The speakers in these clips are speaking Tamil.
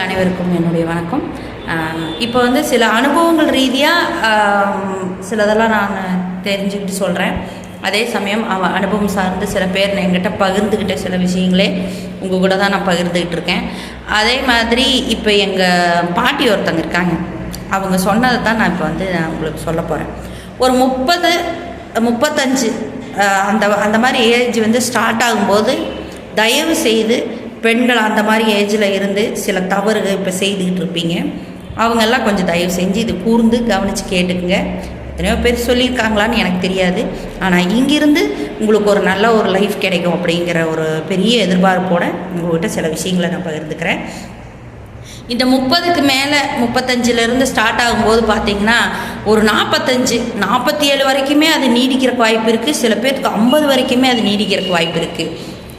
அனைவருக்கும் என்னுடைய வணக்கம். இப்போ வந்து சில அனுபவங்கள் ரீதியாக சிலதெல்லாம் நான் தெரிஞ்சுக்கிட்டு சொல்கிறேன் அதே சமயம் அவன் அனுபவம் சார்ந்து சில பேர் நான் என்கிட்ட பகிர்ந்துக்கிட்ட சில விஷயங்களே உங்கள் கூட தான் நான் பகிர்ந்துக்கிட்டு இருக்கேன். அதே மாதிரி இப்போ எங்கள் பாட்டி ஒருத்தங்க இருக்காங்க. அவங்க சொன்னதை தான் நான் இப்போ வந்து நான் உங்களுக்கு சொல்ல போகிறேன் ஒரு முப்பது முப்பத்தஞ்சு அந்த அந்த மாதிரி ஏஜ் வந்து ஸ்டார்ட் ஆகும்போது தயவு செய்து பெண்கள் அந்த மாதிரி ஏஜில் இருந்து சில தவறுகள் இப்போ செய்துக்கிட்டு இருப்பீங்க. அவங்கெல்லாம் கொஞ்சம் தயவு செஞ்சு இது கூர்ந்து கவனித்து கேட்டுக்குங்க. எத்தனையோ பேர் சொல்லியிருக்காங்களான்னு எனக்கு தெரியாது. ஆனால் இங்கிருந்து உங்களுக்கு ஒரு நல்ல ஒரு லைஃப் கிடைக்கும் அப்படிங்கிற ஒரு பெரிய எதிர்பார்ப்போட உங்கள்கிட்ட சில விஷயங்களை நான் பகிர்ந்துக்கிறேன். இந்த முப்பதுக்கு மேலே முப்பத்தஞ்சிலேருந்து ஸ்டார்ட் ஆகும்போது பார்த்தீங்கன்னா ஒரு நாற்பத்தஞ்சு நாற்பத்தி ஏழு வரைக்குமே அது நீடிக்கிறக்கு வாய்ப்பு இருக்குது சில பேருக்கு ஐம்பது வரைக்குமே அது நீடிக்கிறக்கு வாய்ப்பு இருக்குது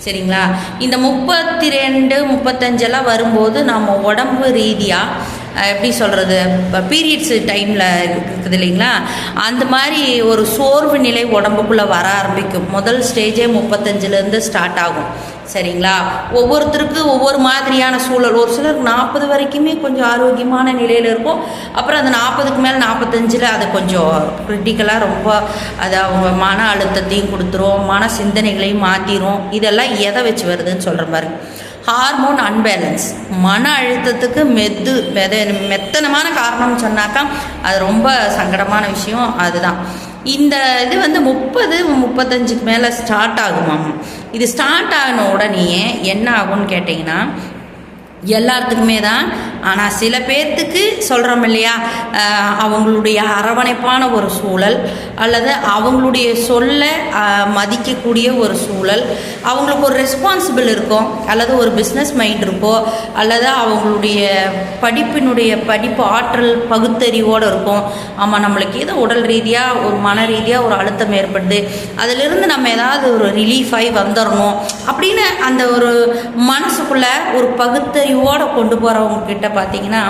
சரிங்களா? இந்த முப்பத்தி ரெண்டு முப்பத்தஞ்செல்லாம் வரும்போது நம்ம உடம்பு ரீதியாக எப்படி சொல்கிறது பீரியட்ஸ் டைமில் இருக்குது இல்லைங்களா? அந்த மாதிரி ஒரு சோர்வு நிலை உடம்புக்குள்ளே வர ஆரம்பிக்கும். முதல் ஸ்டேஜே முப்பத்தஞ்சுலேருந்து ஸ்டார்ட் ஆகும். சரிங்களா? ஒவ்வொருத்தருக்கு ஒவ்வொரு மாதிரியான சூழல். ஒரு சிலருக்கு நாற்பது வரைக்குமே கொஞ்சம் ஆரோக்கியமான நிலையில் இருக்கும். அப்புறம் அந்த நாற்பதுக்கு மேலே நாற்பத்தஞ்சில் அது கொஞ்சம் கிரிட்டிக்கலாக ரொம்ப அது அவங்க மன அழுத்தத்தையும் கொடுத்துரும் மன சிந்தனைகளையும் மாற்றிடும் இதெல்லாம் எதை வச்சு வருதுன்னு சொல்கிற மாதிரி ஹார்மோன் அன்பேலன்ஸ் மன அழுத்தத்துக்கு மெத்து மெத மெத்தனமான காரணம்னு சொன்னாக்கா அது ரொம்ப சங்கடமான விஷயம் அதுதான். இந்த இது வந்து முப்பது முப்பத்தஞ்சுக்கு மேலே ஸ்டார்ட் ஆகுமாம். இது ஸ்டார்ட் ஆகின உடனே என்ன ஆகும்னு கேட்டிங்கன்னா எல்லாத்துக்குமே தான். ஆனால் சில பேர்த்துக்கு சொல்கிறோம் இல்லையா அவங்களுடைய அரவணைப்பான ஒரு சூழல் அல்லது அவங்களுடைய சொல்ல மதிக்கக்கூடிய ஒரு சூழல். அவங்களுக்கு ஒரு ரெஸ்பான்சிபிள் இருக்கும் அல்லது ஒரு பிஸ்னஸ் மைண்ட் இருக்கோ அல்லது அவங்களுடைய படிப்பினுடைய படிப்பு ஆற்றல் பகுத்தறிவோடு இருக்கும் ஆமாம் நம்மளுக்கு ஏதோ உடல் ரீதியாக ஒரு மன ரீதியாக ஒரு அழுத்தம் ஏற்படுது. அதிலிருந்து நம்ம ஏதாவது ஒரு ரிலீஃபாகி வந்துடணும் அப்படின்னு அந்த ஒரு மனசுக்குள்ளே ஒரு பகுத்தறிவோடு கொண்டு போகிறவங்க கிட்ட பார்த்தீங்கன்னா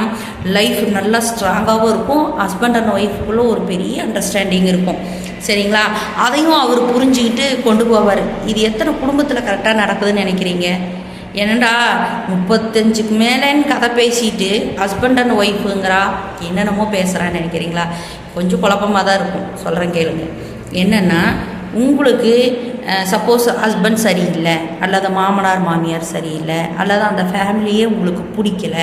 லைஃப் நல்லா ஸ்ட்ராங்காகவும் இருக்கும். ஹஸ்பண்ட் அண்ட் ஒய்ஃபுக்குள்ளே ஒரு பெரிய அண்டர்ஸ்டாண்டிங் இருக்கும். சரிங்களா? அதையும் அவர் புரிஞ்சுக்கிட்டு கொண்டு போவார். இது எத்தனை குடும்பத்தில் கரெக்டாக நடக்குதுன்னு நினைக்கிறீங்க? என்னடா முப்பத்தஞ்சுக்கு மேலேன்னு கதை பேசிட்டு ஹஸ்பண்ட் அண்ட் ஒய்ஃபுங்கிறா என்னென்னமோ பேசுகிறான்னு நினைக்கிறீங்களா? கொஞ்சம் குழப்பமாக தான் இருக்கும். சொல்கிறேன் கேளுங்க. என்னென்னா உங்களுக்கு சப்போஸ் ஹஸ்பண்ட் சரியில்லை அல்லது மாமனார் மாமியார் சரியில்லை அல்லது அந்த ஃபேமிலியே உங்களுக்கு பிடிக்கல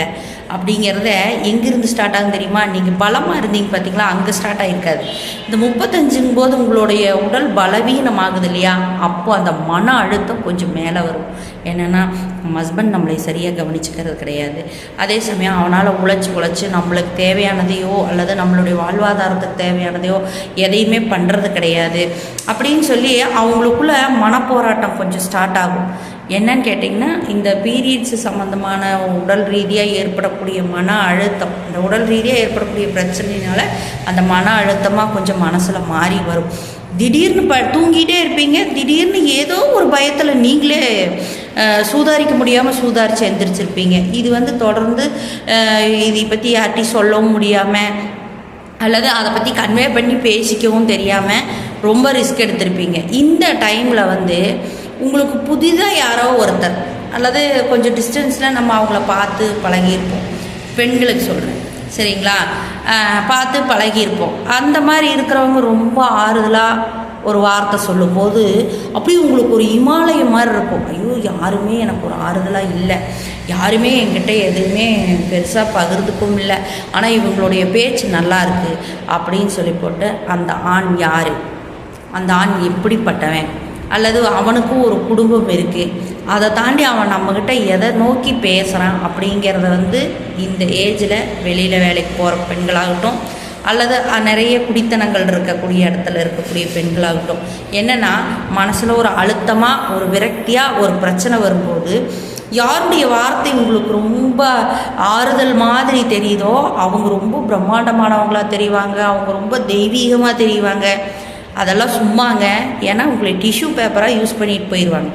அப்படிங்கிறத எங்கேருந்து ஸ்டார்ட் ஆகும் தெரியுமா? நீங்கள் பலமாக இருந்தீங்க பார்த்தீங்களா அங்கே ஸ்டார்ட் ஆகிருக்காது இந்த முப்பத்தஞ்சுங்கும் போது உங்களுடைய உடல் பலவீனமாகுது இல்லையா? அப்போ அந்த மன அழுத்தம் கொஞ்சம் மேலே வரும். என்னென்னா நம்ம ஹஸ்பண்ட் நம்மளை சரியாக கவனிச்சுக்கிறது கிடையாது. அதே சமயம் அவனால் உழைச்சி உழைச்சி நம்மளுக்கு தேவையானதையோ அல்லது நம்மளுடைய வாழ்வாதாரத்துக்கு தேவையானதையோ எதையுமே பண்ணுறது கிடையாது. அப்படின்னு சொல்லி அவங்களுக்குள்ள மனப்போராட்டம் கொஞ்சம் ஸ்டார்ட் ஆகும். என்னன்னு கேட்டிங்கன்னா இந்த பீரியட்ஸ் சம்மந்தமான உடல் ரீதியாக ஏற்படக்கூடிய மன அழுத்தம் இந்த உடல் ரீதியாக ஏற்படக்கூடிய பிரச்சனையினால் அந்த மன அழுத்தமாக கொஞ்சம் மனசில் மாறி வரும். திடீர்னு ப தூங்கிட்டே இருப்பீங்க. திடீர்னு ஏதோ ஒரு பயத்தில் நீங்களே சூதாரிக்க முடியாமல் சூதாரித்து எந்திரிச்சிருப்பீங்க. இது வந்து தொடர்ந்து இதை பற்றி யார்ட்டையும் சொல்லவும் முடியாமல் அல்லது அதை பற்றி கன்வே பண்ணி பேசிக்கவும் தெரியாமல் ரொம்ப ரிஸ்க் எடுத்திருப்பீங்க. இந்த டைமில் வந்து உங்களுக்கு புதிதாக யாரோ ஒருத்தர் அல்லது கொஞ்சம் டிஸ்டன்ஸில் நம்ம அவங்கள பார்த்து பழகியிருப்போம். பெண்களுக்கு சொல்கிறேன் சரிங்களா? பார்த்து பழகியிருப்போம். அந்த மாதிரி இருக்கிறவங்க ரொம்ப ஆறுதலாக ஒரு வார்த்தை சொல்லும்போது அப்படியே உங்களுக்கு ஒரு இமாலயம் மாதிரி இருக்கும். ஐயோ யாருமே எனக்கு ஒரு ஆறுதலாக இல்லை. யாருமே என்கிட்ட எதுவுமே பெருசாக பகிர்ந்துக்கும் இல்லை. ஆனால் இவங்களுடைய பேச்சு நல்லா இருக்குது அப்படின்னு சொல்லி போட்டு அந்த ஆண் யார்? அந்த ஆண் எப்படிப்பட்டவன்? அல்லது அவனுக்கும் ஒரு குடும்பம் இருக்குது அதை தாண்டி அவன் நம்மக்கிட்ட எதை நோக்கி பேசுகிறான் அப்படிங்கிறத வந்து இந்த ஏஜில் வெளியில் வேலைக்கு போகிற பெண்களாகட்டும் அல்லது நிறைய குடித்தனங்கள் இருக்கக்கூடிய இடத்துல இருக்கக்கூடிய பெண்களாகட்டும். என்னென்னா மனசில் ஒரு அழுத்தமாக ஒரு விரக்தியாக ஒரு பிரச்சனை வரும்போது யாருடைய வார்த்தை உங்களுக்கு ரொம்ப ஆறுதல் மாதிரி தெரியுதோ அவங்க ரொம்ப பிரம்மாண்டமானவங்களாக தெரிவாங்க அவங்க ரொம்ப தெய்வீகமாக தெரிவாங்க. அதெல்லாம் சும்மாங்க. ஏன்னா உங்களை டிஷ்யூ பேப்பராக யூஸ் பண்ணிட்டு போயிடுவாங்க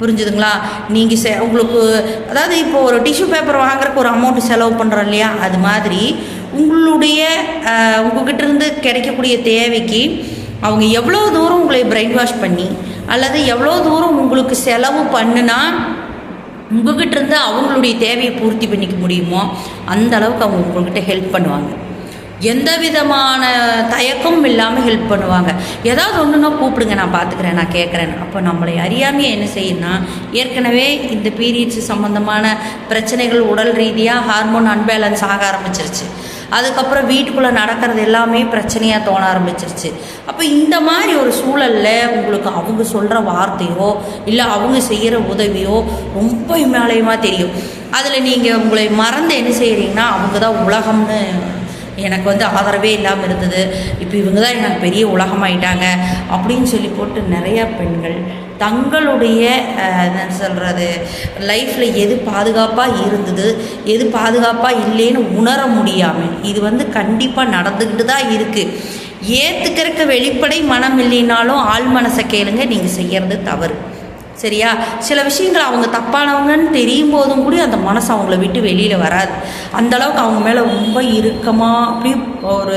புரிஞ்சுதுங்களா? நீங்கள் செ உங்களுக்கு அதாவது இப்போ ஒரு டிஷ்யூ பேப்பர் வாங்குறக்கு ஒரு அமௌண்ட் செலவு பண்ணுறோம் இல்லையா? அது மாதிரி உங்களுடைய அஹ், உங்ககிட்ட இருந்து கிடைக்கக்கூடிய தேவைக்கு அவங்க எவ்வளோ தூரம் உங்களை பிரெயின் வாஷ் பண்ணி அல்லது எவ்வளோ தூரம் உங்களுக்கு செலவு பண்ணுனா உங்ககிட்ட இருந்து அவங்களுடைய தேவையை பூர்த்தி பண்ணிக்க முடியுமோ அந்த அளவுக்கு அவங்க உங்கள்கிட்ட ஹெல்ப் பண்ணுவாங்க. எந்த விதமான தயக்கமும் இல்லாமல் ஹெல்ப் பண்ணுவாங்க. ஏதாவது ஒன்றுனா கூப்பிடுங்க நான் பார்த்துக்கிறேன் நான் கேட்குறேன் அப்போ நம்மளை அறியாமையே என்ன செய்யணும்னா ஏற்கனவே இந்த பீரியட்ஸ் சம்மந்தமான பிரச்சனைகள் உடல் ரீதியாக ஹார்மோன் அன்பேலன்ஸ் ஆக ஆரம்பிச்சிருச்சு. அதுக்கப்புறம் வீட்டுக்குள்ளே நடக்கிறது எல்லாமே பிரச்சனையாக தோண ஆரம்பிச்சிருச்சு. அப்போ இந்த மாதிரி ஒரு சூழலில் உங்களுக்கு அவங்க சொல்கிற வார்த்தையோ இல்லை அவங்க செய்கிற உதவியோ ரொம்ப இமாலயமாக தெரியும். அதில் நீங்கள் உங்களை மறந்து என்ன செய்கிறீங்கன்னா அவங்க தான் உலகம்னு எனக்கு வந்து ஆதரவே இல்லாமல் இருந்தது. இப்போ இவங்க தான் எனக்கு பெரிய உலகமாயிட்டாங்க அப்படின்னு சொல்லி போட்டு நிறையா பெண்கள் தங்களுடைய என்ன சொல்கிறது லைஃப்பில் எது பாதுகாப்பாக இருந்தது எது பாதுகாப்பாக இல்லைன்னு உணர முடியாமல் இது வந்து கண்டிப்பாக நடந்துக்கிட்டு தான் இருக்குது ஏற்றுக்கிறக்க வெளிப்படை மனம் இல்லைனாலும் ஆள் மனசை கேளுங்க நீங்கள் செய்கிறது தவறு. சரியா? சில விஷயங்கள் அவங்க தப்பானவங்கன்னு தெரியும் போதும் கூட அந்த மனசு அவங்கள விட்டு வெளியில் வராது. அந்த அளவுக்கு அவங்க மேலே ரொம்ப இறுக்கமாக அப்படி ஒரு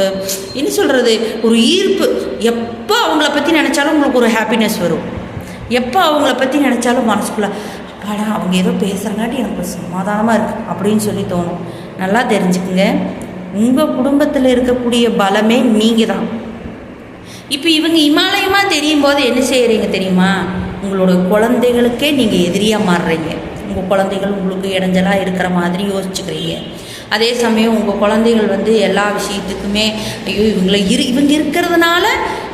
என்ன சொல்கிறது ஒரு ஈர்ப்பு. எப்போ அவங்கள பற்றி நினச்சாலும் உங்களுக்கு ஒரு ஹாப்பினஸ் வரும். எப்போ அவங்கள பற்றி நினச்சாலும் மனசுக்குள்ளே அப்பாடா அவங்க ஏதோ பேசுகிறங்காட்டி எனக்கு சமாதானமாக இருக்குது அப்படின்னு சொல்லி தோணும். நல்லா தெரிஞ்சுக்குங்க. உங்கள் குடும்பத்தில் இருக்கக்கூடிய பலமே நீங்கள் தான் இப்போ இவங்க இமாலயமாக தெரியும் போது என்ன செய்கிறீங்க தெரியுமா? உங்களோட குழந்தைகளுக்கே நீங்கள் எதிரியாக மாறுறீங்க. உங்கள் குழந்தைகள் உங்களுக்கு இடைஞ்சலாக இருக்கிற மாதிரி யோசிச்சுக்கிறீங்க. அதே சமயம் உங்கள் குழந்தைகள் வந்து எல்லா விஷயத்துக்குமே ஐயோ இவங்கள இரு இவங்க இருக்கிறதுனால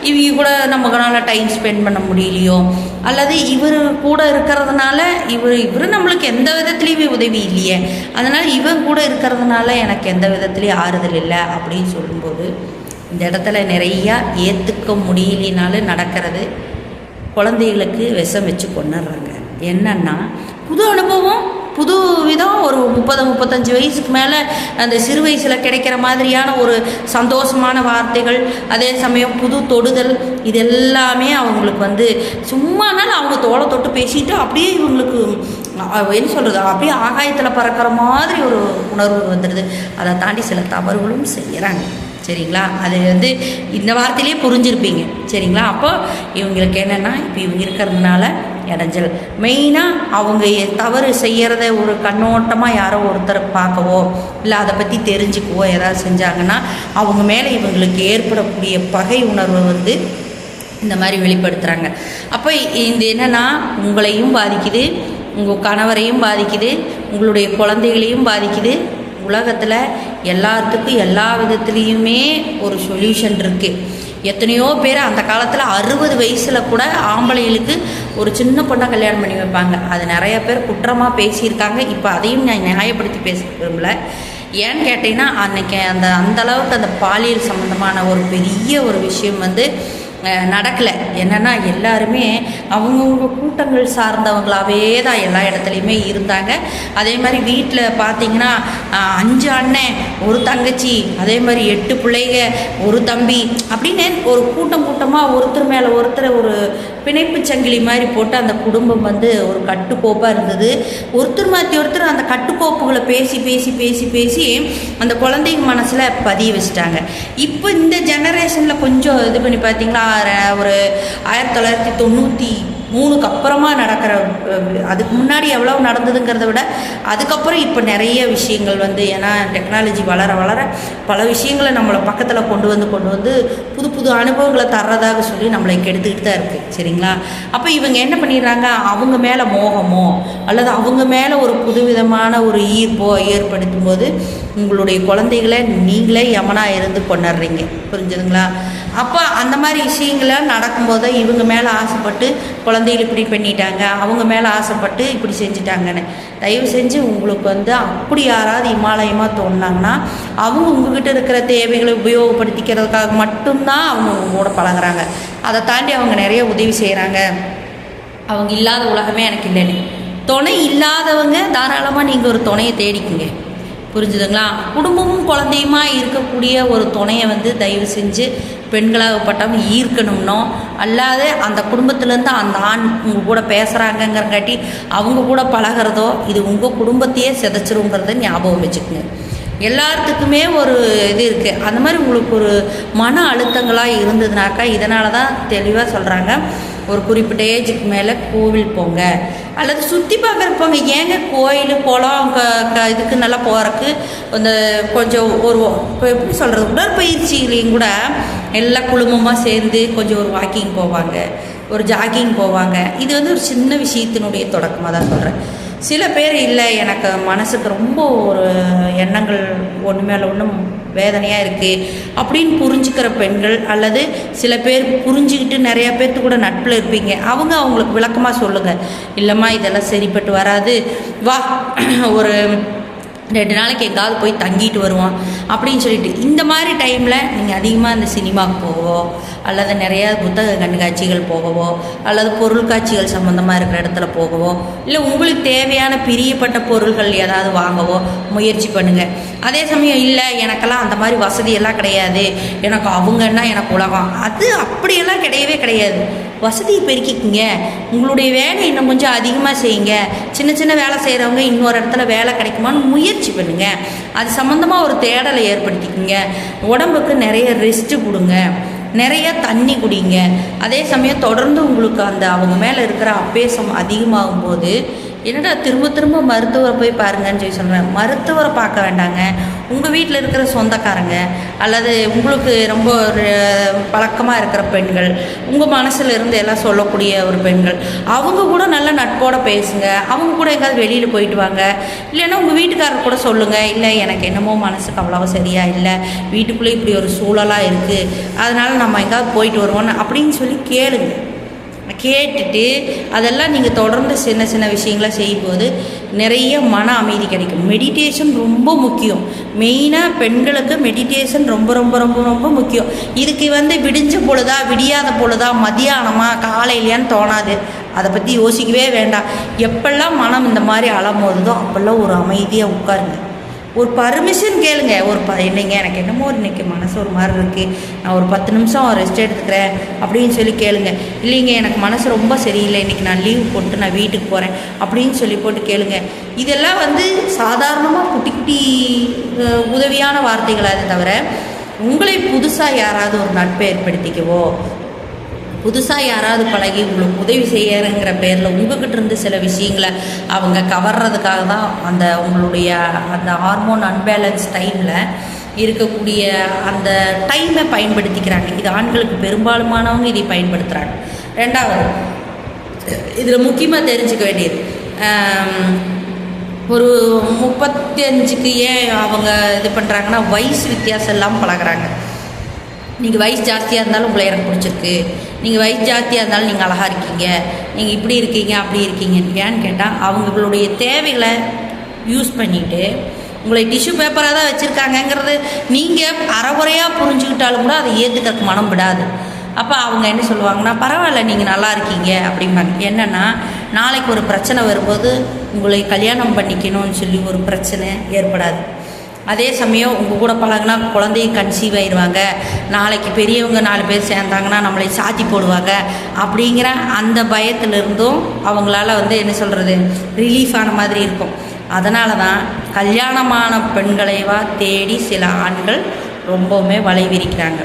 இவங்க கூட நமக்குனால டைம் ஸ்பெண்ட் பண்ண முடியலையோ? அல்லது இவர் கூட இருக்கிறதுனால இவர் இவர் நம்மளுக்கு எந்த விதத்துலேயுமே உதவி இல்லையே? அதனால் இவன் கூட இருக்கிறதுனால எனக்கு எந்த விதத்துலேயும் ஆறுதல் இல்லை அப்படின்னு சொல்லும்போது இந்த இடத்துல நிறையா ஏற்றுக்க முடியலினாலும் நடக்கிறது குழந்தைகளுக்கு விஷம் வச்சு கொண்டுடுறாங்க. என்னன்னா புது அனுபவம் புது விதம் ஒரு முப்பது முப்பத்தஞ்சு வயசுக்கு மேலே அந்த சிறு வயசில் கிடைக்கிற மாதிரியான ஒரு சந்தோஷமான வார்த்தைகள் அதே சமயம் புது தொடுதல் இது எல்லாமே அவங்களுக்கு வந்து சும்மானாலும் அவங்க தோலை தொட்டு பேசிட்டு அப்படியே இவங்களுக்கு என்ன சொல்கிறது அப்படியே ஆகாயத்தில் பறக்கிற மாதிரி ஒரு உணர்வு வந்துடுது. அதை தாண்டி சில தவறுகளும் செய்கிறாங்க சரிங்களா? அது வந்து இந்த வார்த்தையிலே புரிஞ்சிருப்பீங்க. சரிங்களா? அப்போ இவங்களுக்கு என்னென்னா இப்போ இவங்க இருக்கிறதுனால இடைஞ்சல். மெயினாக அவங்க எ- தவறு செய்கிறத ஒரு கண்ணோட்டமாக யாரோ ஒருத்தர் பார்க்கவோ இல்லை அதை பற்றி தெரிஞ்சுக்கவோ ஏதாவது செஞ்சாங்கன்னா அவங்க மேலே இவங்களுக்கு ஏற்படக்கூடிய பகை உணர்வை வந்து இந்த மாதிரி வெளிப்படுத்துகிறாங்க அப்போ இந்த என்னென்னா உங்களையும் பாதிக்குது உங்கள் கணவரையும் பாதிக்குது உங்களுடைய குழந்தைகளையும் பாதிக்குது உலகத்தில் எல்லாத்துக்கும் எல்லா விதத்துலேயுமே ஒரு சொல்யூஷன் இருக்குது எத்தனையோ பேர் அந்த காலத்தில் அறுபது வயசில் கூட ஆம்பளைகளுக்கு ஒரு சின்ன பொண்ணை கல்யாணம் பண்ணி வைப்பாங்க. அது நிறைய பேர் குற்றமாக பேசியிருக்காங்க. இப்போ அதையும் நான் நியாயப்படுத்தி பேச விரும்பல. ஏன்னு கேட்டிங்கன்னா அன்றைக்கி அந்த அந்த அளவுக்கு அந்த பாலியல் சம்மந்தமான ஒரு பெரிய ஒரு விஷயம் வந்து நடக்கலை. என்னென்னா எல்லாருமே அவங்கவுங்க கூட்டங்கள் சார்ந்தவங்களாவே தான் எல்லா இடத்துலையுமே இருந்தாங்க. அதே மாதிரி வீட்டில் பார்த்தீங்கன்னா அஞ்சு அண்ணன் ஒரு தங்கச்சி அதே மாதிரி எட்டு பிள்ளைங்க ஒரு தம்பி அப்படின்னு ஒரு கூட்டம் கூட்டமாக ஒருத்தர் மேலே ஒருத்தர் ஒரு பிணைப்பு சங்கிலி மாதிரி போட்டு அந்த குடும்பம் வந்து ஒரு கட்டுக்கோப்பாக இருந்தது. ஒருத்தர் மாற்றி ஒருத்தர் அந்த கட்டுக்கோப்புகளை பேசி பேசி பேசி பேசி அந்த குழந்தைங்க மனசில் பதிய வச்சுட்டாங்க. இப்போ இந்த ஜெனரேஷனில் கொஞ்சம் இது பண்ணி பார்த்தீங்களா ஒரு ஆயிரத்தி தொள்ளாயிரத்தி தொண்ணூற்றி மூணுக்கு அப்புறமா நடக்கிற அதுக்கு முன்னாடி எவ்வளோ நடந்ததுங்கிறத விட அதுக்கப்புறம் இப்போ நிறைய விஷயங்கள் வந்து ஏன்னா டெக்னாலஜி வளர வளர பல விஷயங்களை நம்மளை பக்கத்தில் கொண்டு வந்து கொண்டு வந்து புது புது அனுபவங்களை தர்றதாக சொல்லி நம்மளை கெடுத்துக்கிட்டு தான் இருக்குது சரிங்களா? அப்போ இவங்க என்ன பண்ணிடுறாங்க? அவங்க மேலே மோகமோ அல்லது அவங்க மேலே ஒரு புதுவிதமான ஒரு ஈர்ப்போ ஏற்படுத்தும் போது உங்களுடைய குழந்தைகளை நீங்களே யமனாக இருந்து கொண்டாடுறீங்க புரிஞ்சுதுங்களா? அப்போ அந்த மாதிரி விஷயங்களை நடக்கும்போது இவங்க மேலே ஆசைப்பட்டு குழந்தைகள் இப்படி பண்ணிட்டாங்க அவங்க மேலே ஆசைப்பட்டு இப்படி செஞ்சுட்டாங்கன்னு. தயவு செஞ்சு உங்களுக்கு வந்து அப்படி யாராவது இமாலயமாக தோணுனாங்கன்னா அவங்க உங்ககிட்ட இருக்கிற தேவைகளை உபயோகப்படுத்திக்கிறதுக்காக மட்டும்தான் அவங்க உங்க கூட பழகுறாங்க. அதை தாண்டி அவங்க நிறைய உதவி செய்கிறாங்க அவங்க இல்லாத உலகமே எனக்கு இல்லைன்னு. துணை இல்லாதவங்க தாராளமாக நீங்கள் ஒரு துணையை தேடிக்குங்க. புரிஞ்சுதுங்களா? குடும்பமும் குழந்தையுமா இருக்கக்கூடிய ஒரு துணையை வந்து தயவு செஞ்சு பெண்களாகப்பட்டவங்க ஈர்க்கணும்னோ அல்லாத அந்த குடும்பத்துலேருந்து அந்த ஆண் உங்கள் கூட பேசுகிறாங்கங்கிறங்காட்டி அவங்க கூட பழகிறதோ இது உங்கள் குடும்பத்தையே சிதைச்சிருங்கிறத ஞாபகம் வச்சுக்கோங்க. எல்லாத்துக்குமே ஒரு இது இருக்குது அந்த மாதிரி உங்களுக்கு ஒரு மன அழுத்தங்களாக இருந்ததுனாக்கா இதனால தான் தெளிவாக சொல்கிறாங்க ஒரு குறிப்பிட்ட ஏஜுக்கு மேலே கோவில் போங்க. அல்லது சுற்றி பார்க்குறக்கு போங்க. ஏங்க கோயில் குளம் க இதுக்கு நல்லா போகிறக்கு அந்த கொஞ்சம் ஒரு இப்போ எப்படி சொல்கிறது உடற்பயிற்சிகளையும் கூட எல்லா குழுமமாக சேர்ந்து கொஞ்சம் ஒரு வாக்கிங் போவாங்க. ஒரு ஜாகிங் போவாங்க. இது வந்து ஒரு சின்ன விஷயத்தினுடைய தொடக்கமாக தான் சொல்கிறேன் சில பேர் இல்லை எனக்கு மனசுக்கு ரொம்ப ஒரு எண்ணங்கள் ஒன்று மேலே ஒன்றும் வேதனையாக இருக்குது அப்படின்னு புரிஞ்சுக்கிற பெண்கள் அல்லது சில பேர் புரிஞ்சுக்கிட்டு நிறையா பேர்த்து கூட நட்பில் இருப்பீங்க. அவங்க அவங்களுக்கு விளக்கமாக சொல்லுங்கள் இல்லைம்மா இதெல்லாம் சரிப்பட்டு வராது. வா ஒரு ரெண்டு நாளைக்கு எங்காவது போய் தங்கிட்டு வருவோம் அப்படின்னு சொல்லிட்டு இந்த மாதிரி டைமில் நீங்கள் அதிகமாக இந்த சினிமாவுக்கு போகவோ அல்லது நிறையா புத்தக கண்காட்சிகள் போகவோ அல்லது பொருள் காட்சிகள் சம்மந்தமாக இருக்கிற இடத்துல போகவோ இல்லை உங்களுக்கு தேவையான பிரியப்பட்ட பொருள்கள் ஏதாவது வாங்கவோ முயற்சி பண்ணுங்கள் அதே சமயம் இல்லை எனக்கெல்லாம் அந்த மாதிரி வசதியெல்லாம் கிடையாது. எனக்கு அவங்கன்னா எனக்கு உலகம். அது அப்படியெல்லாம் கிடையவே கிடையாது. வசதியை பெருக்கிக்குங்க. உங்களுடைய வேலை இன்னும் கொஞ்சம் அதிகமாக செய்யுங்க. சின்ன சின்ன வேலை செய்கிறவங்க இன்னொரு இடத்துல வேலை கிடைக்குமான்னு முயற்சி பண்ணுங்க. அது சம்மந்தமாக ஒரு தேடலை ஏற்படுத்திக்கோங்க. உடம்புக்கு நிறைய ரெஸ்ட்டு கொடுங்க. நிறைய தண்ணி குடிங்க. அதே சமயம் தொடர்ந்து உங்களுக்கு அந்த அவங்க மேலே இருக்கிற அப்பேசம் அதிகமாகும் போது என்னடா திரும்ப திரும்ப மருத்துவரை போய் பாருங்கன்னு சொல்லி சொல்கிறேன் மருத்துவரை பார்க்க வேண்டாங்க. உங்கள் வீட்டில் இருக்கிற சொந்தக்காரங்க அல்லது உங்களுக்கு ரொம்ப ஒரு பழக்கமாக இருக்கிற பெண்கள் உங்கள் மனசில் இருந்து எல்லாம் சொல்லக்கூடிய ஒரு பெண்கள் அவங்க கூட நல்ல நட்போட பேசுங்க. அவங்க கூட எங்கேயாவது வெளியில் போயிட்டு வாங்க. இல்லைன்னா உங்கள் வீட்டுக்காரர் கூட சொல்லுங்கள் இல்லை எனக்கு என்னமோ மனசுக்கு அவ்வளோவா சரியா இல்லை. வீட்டுக்குள்ளே இப்படி ஒரு சூழலாக இருக்குது அதனால் நம்ம எங்கேயாவது போயிட்டு வருவோன்னு அப்படின்னு சொல்லி கேளுங்க. கேட்டுட்டு அதெல்லாம் நீங்கள் தொடர்ந்து சின்ன சின்ன விஷயங்களை செய்யும்போது நிறைய மன அமைதி கிடைக்கும். மெடிடேஷன் ரொம்ப முக்கியம். மெயினாக பெண்களுக்கு மெடிடேஷன் ரொம்ப ரொம்ப ரொம்ப ரொம்ப முக்கியம். இதுக்கு வந்து விடிஞ்ச பொழுதா விடியாத பொழுதா மதியானமா காலையிலையான்னு தோணாது. அதை பற்றி யோசிக்கவே வேண்டாம். எப்பெல்லாம் மனம் இந்த மாதிரி அலமோதுதோ அப்போல்லாம் ஒரு அமைதியாக உட்காருங்க. ஒரு பர்மிஷன் கேளுங்க. ஒரு ப இல்லைங்க எனக்கு என்னமோ இன்றைக்கி மனசு ஒரு மாதிரி இருக்குது நான் ஒரு பத்து நிமிஷம் ரெஸ்ட் எடுத்துக்கிறேன் அப்படின்னு சொல்லி கேளுங்க. இல்லைங்க எனக்கு மனசு ரொம்ப சரியில்லை. இன்றைக்கி நான் லீவ் போட்டு நான் வீட்டுக்கு போகிறேன் அப்படின்னு சொல்லி போட்டு கேளுங்க. இதெல்லாம் வந்து சாதாரணமாக குட்டி குட்டி உதவியான வார்த்தைகளாக தவிர உங்களை புதுசாக யாராவது ஒரு நட்பை ஏற்படுத்திக்கவோ புதுசாக யாராவது பழகி உங்களுக்கு உதவி செய்யறங்கிற பேரில் உங்ககிட்ட இருந்து சில விஷயங்களை அவங்க கவர்றதுக்காக தான் அந்த உங்களுடைய அந்த ஹார்மோன் அன்பேலன்ஸ் டைமில் இருக்கக்கூடிய அந்த டைமை பயன்படுத்திக்கிறாங்க. இது ஆண்களுக்கு பெரும்பாலுமானவங்க இதை பயன்படுத்துகிறாங்க ரெண்டாவது இதில் முக்கியமாக தெரிஞ்சுக்க வேண்டியது ஒரு முப்பத்தி அஞ்சுக்கு ஏன் அவங்க இது பண்ணுறாங்கன்னா வயசு வித்தியாசம் இல்லாமல் பழகுறாங்க. நீங்கள் வயசு ஜாஸ்தியாக இருந்தாலும் உங்களை எனக்கு பிடிச்சிருக்கு. நீங்கள் வயசு ஜாஸ்தியாக இருந்தாலும் நீங்கள் அழகாக இருக்கீங்க. நீங்கள் இப்படி இருக்கீங்க அப்படி இருக்கீங்க ஏன்னு கேட்டால் அவங்களுடைய தேவைகளை யூஸ் பண்ணிவிட்டு உங்களை டிஷ்யூ பேப்பராக தான் வச்சுருக்காங்கங்கிறது நீங்கள் அறகுறையாக புரிஞ்சுக்கிட்டாலும் கூட அதை ஏற்றுக்கிறதுக்கு மனம் விடாது. அப்போ அவங்க என்ன சொல்லுவாங்கன்னா பரவாயில்ல நீங்கள் நல்லா இருக்கீங்க. அப்படிம்பாங்க. என்னென்னா நாளைக்கு ஒரு பிரச்சனை வரும்போது உங்களை கல்யாணம் பண்ணிக்கணும்னு சொல்லி ஒரு பிரச்சனை ஏற்படாது. அதே சமயம் உங்கள் கூட பழகுனா குழந்தையும் கன்சீவ் ஆயிடுவாங்க நாளைக்கு பெரியவங்க நாலு பேர் சேர்ந்தாங்கன்னா நம்மளை சாத்தி போடுவாங்க. அப்படிங்கிற அந்த பயத்திலிருந்தும் அவங்களால வந்து என்ன சொல்கிறது ரிலீஃப் ஆன மாதிரி இருக்கும். அதனால தான் கல்யாணமான பெண்களைவா தேடி சில ஆண்கள் ரொம்பவுமே வலை விரிக்கிறாங்க.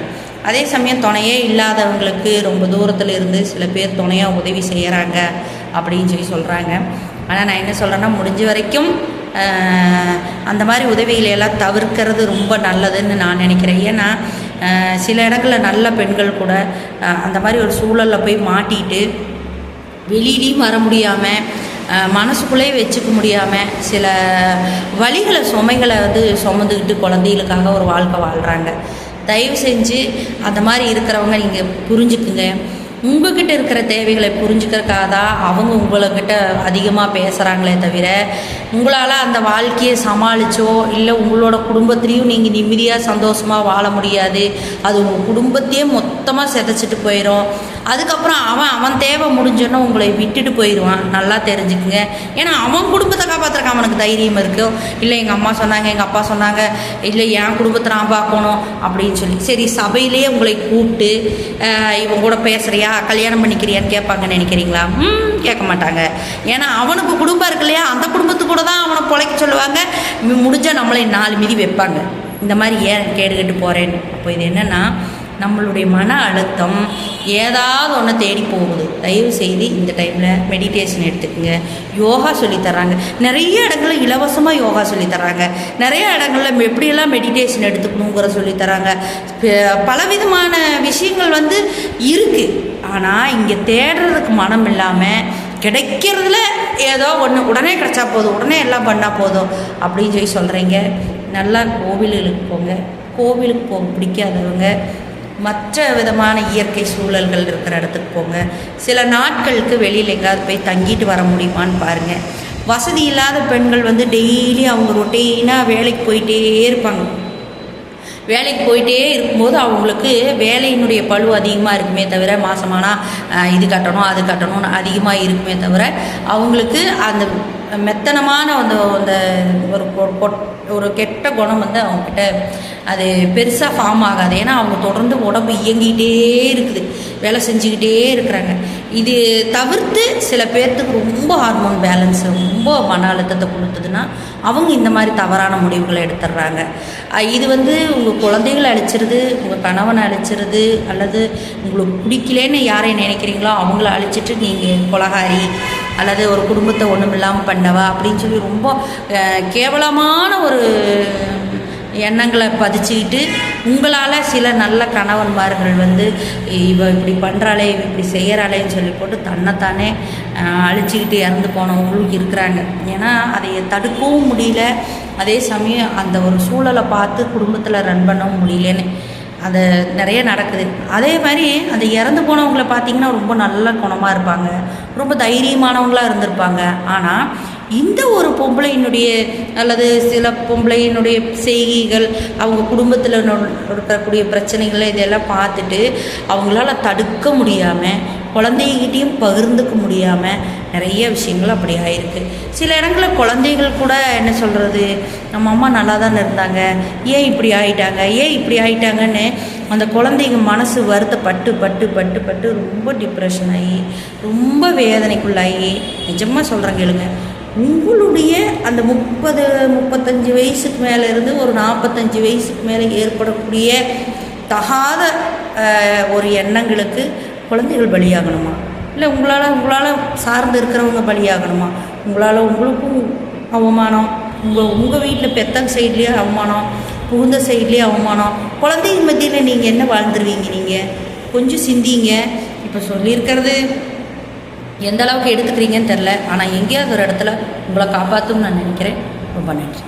அதே சமயம் துணையே இல்லாதவங்களுக்கு ரொம்ப தூரத்தில் இருந்து சில பேர் துணையாக உதவி செய்கிறாங்க அப்படின்னு சொல்லி சொல்கிறாங்க ஆனால் நான் என்ன சொல்கிறேன்னா முடிஞ்ச வரைக்கும் அந்த மாதிரி உதவிகளை எல்லாம் தவிர்க்கிறது ரொம்ப நல்லதுன்னு நான் நினைக்கிறேன். ஏன்னா சில இடங்களில் நல்ல பெண்கள் கூட அந்த மாதிரி ஒரு சூழலில் போய் மாட்டிட்டு வெளியிலையும் வர முடியாமல் மனசுக்குள்ளே வச்சுக்க முடியாமல் சில வழிகளை சுமைகளை வந்து சுமந்துக்கிட்டு குழந்தைகளுக்காக ஒரு வாழ்க்கை வாழ்கிறாங்க தயவு செஞ்சு அந்த மாதிரி இருக்கிறவங்க நீங்கள் புரிஞ்சுக்குங்க. உங்ககிட்ட இருக்கிற தேவைகளை புரிஞ்சுக்கிறதுக்காக தான் அவங்க உங்கள்கிட்ட அதிகமாக பேசுகிறாங்களே தவிர உங்களால் அந்த வாழ்க்கையை சமாளிச்சோ இல்லை உங்களோட குடும்பத்துலேயும் நீங்கள் நிம்மதியாக சந்தோஷமாக வாழ முடியாது. அது உங்கள் குடும்பத்தையே மொத்த சுத்தமாக சிதைச்சிட்டு போயிடும் அதுக்கப்புறம் அவன் அவன் தேவை முடிஞ்சோன்னா உங்களை விட்டுட்டு போயிடுவான் நல்லா தெரிஞ்சுக்குங்க. ஏன்னா அவன் குடும்பத்தை காப்பாற்றுறக்கு அவனுக்கு தைரியம் இருக்கும் இல்லை எங்கள் அம்மா சொன்னாங்க எங்கள் அப்பா சொன்னாங்க இல்லை என் குடும்பத்தை நான் பார்க்கணும் அப்படின்னு சொல்லி. சரி சபையிலேயே உங்களை கூப்பிட்டு இவன் கூட பேசுகிறியா கல்யாணம் பண்ணிக்கிறியான்னு கேட்பாங்கன்னு நினைக்கிறீங்களா? ம் கேட்க மாட்டாங்க. ஏன்னா அவனுக்கு குடும்பம் இருக்கு இல்லையா? அந்த குடும்பத்து கூட தான் அவனை பொழைக்க சொல்லுவாங்க. முடிஞ்சால் நம்மளை நாலு மீதி வைப்பாங்க. இந்த மாதிரி ஏன் கேடுகட்டு போகிறேன்னு அப்போ இது என்னென்னா நம்மளுடைய மன அழுத்தம் ஏதாவது ஒன்று தேடி போகுது. தயவு செய்து இந்த டைமில் மெடிடேஷன் எடுத்துக்கோங்க. யோகா சொல்லித்தராங்க நிறைய இடங்களில் இலவசமாக யோகா சொல்லித்தராங்க நிறைய இடங்களில் எப்படியெல்லாம் மெடிடேஷன் எடுத்துக்கணுங்கிற சொல்லித்தராங்க பல விதமான பலவிதமான விஷயங்கள் வந்து இருக்குது ஆனால் இங்கே தேடுறதுக்கு மனம் இல்லாமல் கிடைக்கிறதுல ஏதோ ஒன்று உடனே கிடச்சா போதும் உடனே எல்லாம் பண்ணால் போதும் அப்படின்னு சொல்லி சொல்கிறீங்க நல்லா கோவிலுக்கு போங்க. கோவிலுக்கு போக பிடிக்காதவங்க மற்ற விதமான இயற்கை சூழல்கள் இருக்கிற இடத்துக்கு போங்க. சில நாட்களுக்கு வெளியில் எங்கேயாவது போய் தங்கிட்டு வர முடியுமான்னு பாருங்கள் வசதி இல்லாத பெண்கள் வந்து டெய்லி அவங்க ரொட்டீனாக வேலைக்கு போயிட்டே இருப்பாங்க. வேலைக்கு போயிட்டே இருக்கும்போது அவங்களுக்கு வேலையினுடைய பழு அதிகமாக இருக்குமே தவிர மாதமானா இது கட்டணும் அது கட்டணும்னு அதிகமாக இருக்குமே தவிர அவங்களுக்கு அந்த மெத்தனமான அந்த அந்த ஒரு ஒரு கெட்ட குணம் வந்து அவங்கக்கிட்ட அது பெருசாக ஃபார்ம் ஆகாது. ஏன்னா அவங்க தொடர்ந்து உடம்பு இயங்கிகிட்டே இருக்குது. வேலை செஞ்சுக்கிட்டே இருக்கிறாங்க. இது தவிர்த்து சில பேர்த்துக்கு ரொம்ப ஹார்மோன் பேலன்ஸ் ரொம்ப மன அழுத்தத்தை கொடுத்ததுன்னா அவங்க இந்த மாதிரி தவறான முடிவுகளை எடுத்துடுறாங்க. இது வந்து உங்கள் குழந்தைகளை அழிச்சிருது உங்கள் கணவனை அழிச்சிருது அல்லது உங்களுக்கு பிடிக்கலேன்னு யாரை நினைக்கிறீங்களோ அவங்கள அழிச்சிட்டு நீங்கள் கொலகாரி அல்லது ஒரு குடும்பத்தை ஒன்றும் இல்லாமல் பண்ணவா அப்படின்னு சொல்லி ரொம்ப கேவலமான ஒரு எண்ணங்களை பதிச்சுக்கிட்டு உங்களால் சில நல்ல கணவன்மார்கள் வந்து இவ இப்படி பண்ணுறாளே இவ இப்படி செய்கிறாளேன்னு சொல்லி போட்டு தன்னைத்தானே அழிச்சிக்கிட்டு இறந்து போனவங்களும் இருக்கிறாங்க. ஏன்னா அதை தடுக்கவும் முடியல. அதே சமயம் அந்த ஒரு சூழலை பார்த்து குடும்பத்தில் ரன் பண்ணவும் முடியலன்னு. அது நிறைய நடக்குது. அதே மாதிரி அந்த இறந்து போனவங்களை பார்த்தீங்கன்னா ரொம்ப நல்ல குணமாக இருப்பாங்க. ரொம்ப தைரியமானவங்களாக இருந்திருப்பாங்க. ஆனால் இந்த ஒரு பொம்பளையினுடைய அல்லது சில பொம்பளையினுடைய செய்கைகள் அவங்க குடும்பத்தில் இருக்கக்கூடிய பிரச்சனைகளை இதெல்லாம் பார்த்துட்டு அவங்களால தடுக்க முடியாமல் குழந்தைகிட்டையும் பகிர்ந்துக்க முடியாமல் நிறைய விஷயங்கள் அப்படி ஆயிருக்கு. சில இடங்களில் குழந்தைகள் கூட என்ன சொல்கிறது நம்ம அம்மா நல்லா தானே இருந்தாங்க ஏன் இப்படி ஆயிட்டாங்க ஏன் இப்படி ஆயிட்டாங்கன்னு அந்த குழந்தைங்க மனசு வருத்தப்பட்டு பட்டு பட்டு பட்டு ரொம்ப டிப்ரெஷன் ஆகி ரொம்ப வேதனைக்குள்ளாகி. நிஜமாக சொல்கிறேன் கேளுங்க. உங்களுடைய அந்த முப்பது முப்பத்தஞ்சு வயசுக்கு மேலே இருந்து ஒரு நாற்பத்தஞ்சு வயசுக்கு மேலே ஏற்படக்கூடிய தகாத ஒரு எண்ணங்களுக்கு குழந்தைகள் பலியாகணுமா? இல்லை உங்களால் உங்களால் சார்ந்து இருக்கிறவங்க பலியாகணுமா? உங்களால் உங்களுக்கும் அவமானம் உங்கள் உங்கள் வீட்டில் பெத்தங்க சைட்லேயே அவமானம் புகுந்த சைட்லேயே அவமானம். குழந்தைங்க மத்தியில் நீங்கள் என்ன வாழ்ந்துருவீங்க நீங்கள் கொஞ்சம் சிந்திங்க. இப்போ சொல்லியிருக்கிறது எந்த அளவுக்கு எடுத்துக்கிறீங்கன்னு தெரில ஆனால் எங்கேயாவது ஒரு இடத்துல உங்களை காப்பாற்றும்னு நான் நினைக்கிறேன். ரொம்ப நன்றி.